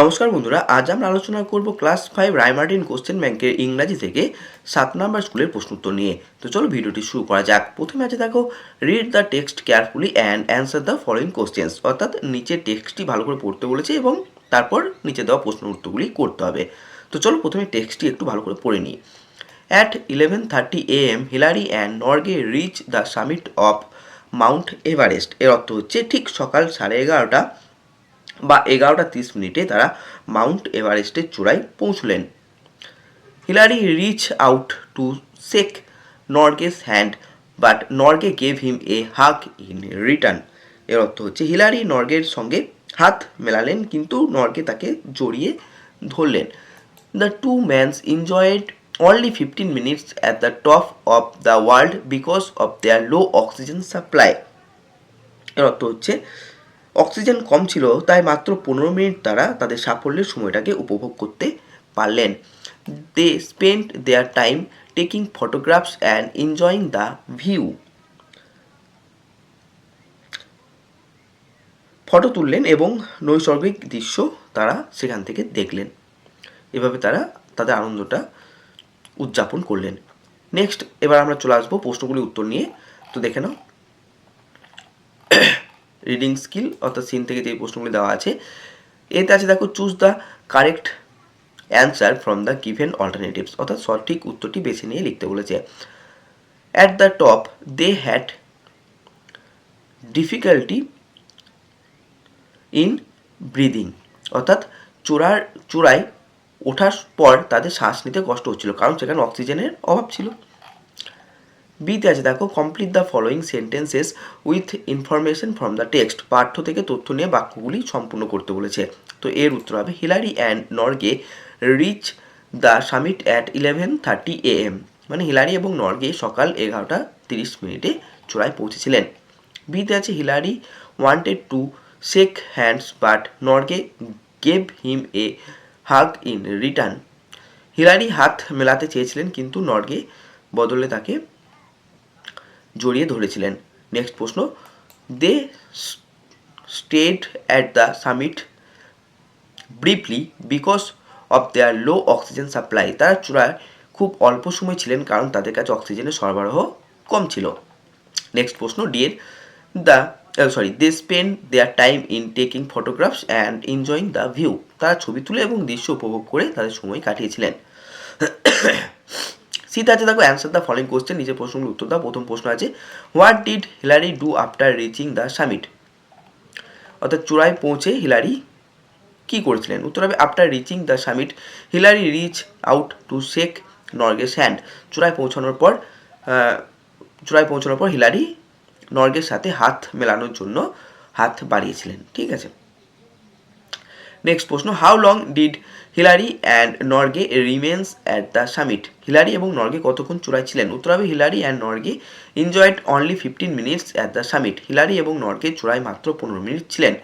নমস্কার বন্ধুরা, আজ আমরা আলোচনা করব ক্লাস ফাইভ রায়মার্টিন কোশ্চেন ব্যাংকের ইংরাজি থেকে সাত নম্বর স্কুলের প্রশ্ন উত্তর নিয়ে। তো চলো ভিডিওটি শুরু করা যাক। প্রথমে আছে দেখো read the text carefully and answer the following questions অর্থাৎ নিচের টেক্সটটি ভালো করে পড়তে বলেছে এবং তারপর নিচে দেওয়া প্রশ্ন উত্তরগুলি করতে হবে। তো চলো প্রথমে টেক্সটটি একটু ভালো করে পড়ে নিই। At eleven thirty A M Hillary and Norgay reach the summit of Mount Everest এর অর্থ হচ্ছে ঠিক সকাল সাড়ে এগারোটা। বা এগারোটা তিরিশ মিনিটে তারা মাউন্ট এভারেস্টের চূড়ায় পৌঁছলেন। Hillary reach out to shake Norgay's hand, but Norgay gave him a hug in return. এর অর্থ হচ্ছে হিলারি নর্গের সঙ্গে হাত মেলালেন, কিন্তু নর্গে তাকে জড়িয়ে ধরলেন। The two mans enjoyed only fifteen minutes at the top of the world because of their low oxygen supply. এর অর্থ হচ্ছে অক্সিজেন কম ছিল, তাই মাত্র পনেরো মিনিট তারা তাদের সাফল্যের সময়টাকে উপভোগ করতে পারলেন। They spend their time taking photographs and enjoying the view photo তুললেন এবং নৈসর্গিক দৃশ্য তারা সেখান থেকে দেখলেন। এভাবে তারা তাদের আনন্দটা উদযাপন করলেন। নেক্সট এবার আমরা চলে আসব প্রশ্নগুলির উত্তর নিয়ে। তো দেখে নাও। রিডিং স্কিল অর্থাৎ সিন থেকে যে প্রশ্নগুলি দেওয়া আছে, এতে আছে দেখো choose the correct answer from the given alternatives অর্থাৎ সঠিক উত্তরটি বেছে নিয়ে লিখতে বলেছে। At the top they had difficulty in breathing অর্থাৎ চূড়ার চূড়ায় ওঠার পর তাদের শ্বাস নিতে কষ্ট হচ্ছিল, কারণ সেখানে অক্সিজেনের অভাব ছিল। বিতে আছে, দেখো complete the following sentences with information from the text পাঠ্য থেকে তথ্য নিয়ে বাক্যগুলি সম্পূর্ণ করতে বলেছে। তো এর উত্তর হবে Hillary and Norgay reach the summit at eleven thirty A M মানে হিলারি এবং নর্গে সকাল এগারোটা তিরিশ মিনিটে চূড়ায় পৌঁছেছিলেন। বিতে আছে Hillary wanted to shake hands but Norgay gave him a hug in return Hillary হাত মেলাতে চেয়েছিলেন, কিন্তু নর্গে বদলে তাকে জড়িয়ে ধরেছিলেন। নেক্সট প্রশ্ন they stayed at the summit briefly because of their low oxygen supply তারা চূড়ায় খুব অল্প সময় ছিলেন কারণ তাদের কাছে অক্সিজেনের সরবরাহ কম ছিল। নেক্সট প্রশ্ন ডিএর the sorry they spend their time in taking photographs and enjoying the view তারা ছবি তুলে এবং দৃশ্য উপভোগ করে তাদের সময় কাটিয়েছিলেন। সিতে আছে, দেখো অ্যান্সার দ্য ফলোইং কোশ্চেন নিজের প্রশ্নগুলোর উত্তর দাও। প্রথম প্রশ্ন আছে what did Hillary do after reaching the summit অর্থাৎ চূড়ায় পৌঁছে হিলারি কি করেছিলেন? উত্তর হবে after reaching the summit Hillary reach out to shake Norgay's hand চূড়ায় পৌঁছানোর পর চূড়ায় পৌঁছানোর পর হিলারি নর্গের সাথে হাত মেলানোর জন্য হাত বাড়িয়েছিলেন। ঠিক আছে? নেক্সট প্রশ্ন how long did Hillary and Norgay remains at the summit Hillary এবং নর্গে কতক্ষণ চূড়ায় ছিলেন উত্তর হবে Hillary and Norgay enjoyed only fifteen minutes at the summit Hillary এবং নর্গে চূড়ায় মাত্র পনেরো মিনিট ছিলেন।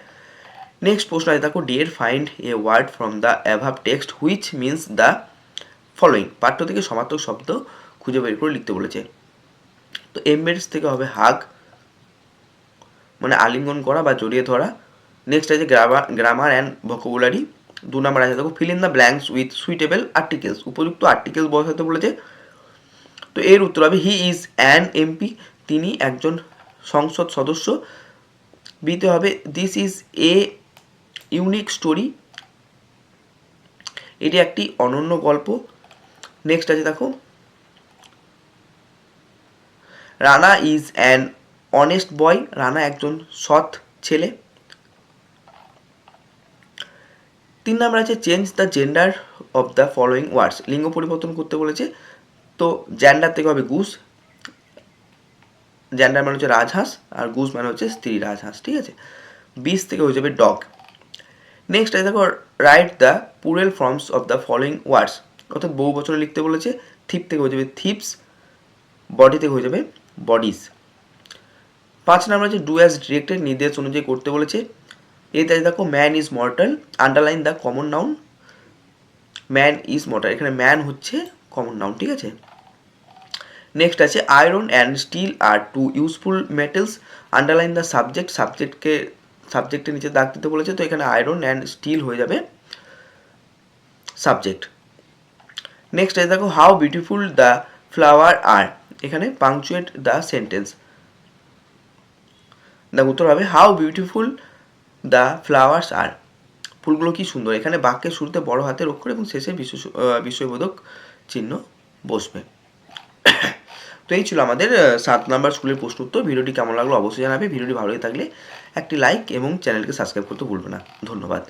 নেক্সট প্রশ্ন আছে, দেখো dear find a word from the above text which means the following পাঠ্য থেকে সমার্থক শব্দ খুঁজে বের করে লিখতে বলেছে। তো এমবেডস থেকে হবে হাগ মানে আলিঙ্গন করা বা জড়িয়ে ধরা। নেক্সট আছে গ্রামার গ্রামার অ্যান্ড ভোকাবুলারি দু নম্বর আছে দেখো fill in the blanks with suitable articles উপযুক্ত আর্টিকেলস বসাতে বলেছে। তো এর উত্তর হবে হি ইজ অ্যান এমপি তিনি একজন সংসদ সদস্য। বিতে হবে this is a unique story এটি একটি অনন্য গল্প। নেক্সট আছে দেখো, Rana is an honest boy Rana একজন সৎ ছেলে। তিন নাম্বার আছে change the gender of the following words লিঙ্গ পরিবর্তন করতে বলেছে। তো জেন্ডার থেকে হবে গুস জেন্ডার মানে হচ্ছে রাজহাঁস, আর গুস মানে হচ্ছে স্ত্রী রাজহাঁস, ঠিক আছে? বিশ থেকে হয়ে যাবে ডগ নেক্সট আছে দেখো write the plural forms of the following words অর্থাৎ বহু বচনে লিখতে বলেছে থিপ থেকে হয়ে যাবে থিপস বডি থেকে হয়ে যাবে বডিজ পাঁচ নাম্বার আছে ডু অ্যাজ ডিরেক্টেড নির্দেশ অনুযায়ী করতে বলেছে। এতে আছে দেখো man is mortal underline the common noun man is mortal এখানে ম্যান হচ্ছে কমন নাউন ঠিক আছে? নেক্সট আছে iron and steel are two useful metals underline the subject সাবজেক্টকে সাবজেক্টের নিচে দাগ দিতে বলেছে, তো এখানে আয়রন অ্যান্ড স্টিল হয়ে যাবে সাবজেক্ট নেক্সট আছে, দেখো how beautiful the flower are এখানে পাংচুয়েট দ্য সেন্টেন্স দেখো উত্তর হবে how beautiful the flowers are. ফুলগুলো কি সুন্দর। এখানে বাক্যের শুরুতে বড় হাতের অক্ষর এবং শেষে বিশ্ব বিস্ময়বোধক চিহ্ন বসবে। তো এই ছিল আমাদের সাত নাম্বার স্কুলের প্রশ্ন উত্তর। ভিডিওটি কেমন লাগল অবশ্যই জানাবে। ভিডিওটি ভালো লাগে থাকলে একটি লাইক এবং চ্যানেলকে সাবস্ক্রাইব করতে ভুলবে না। ধন্যবাদ।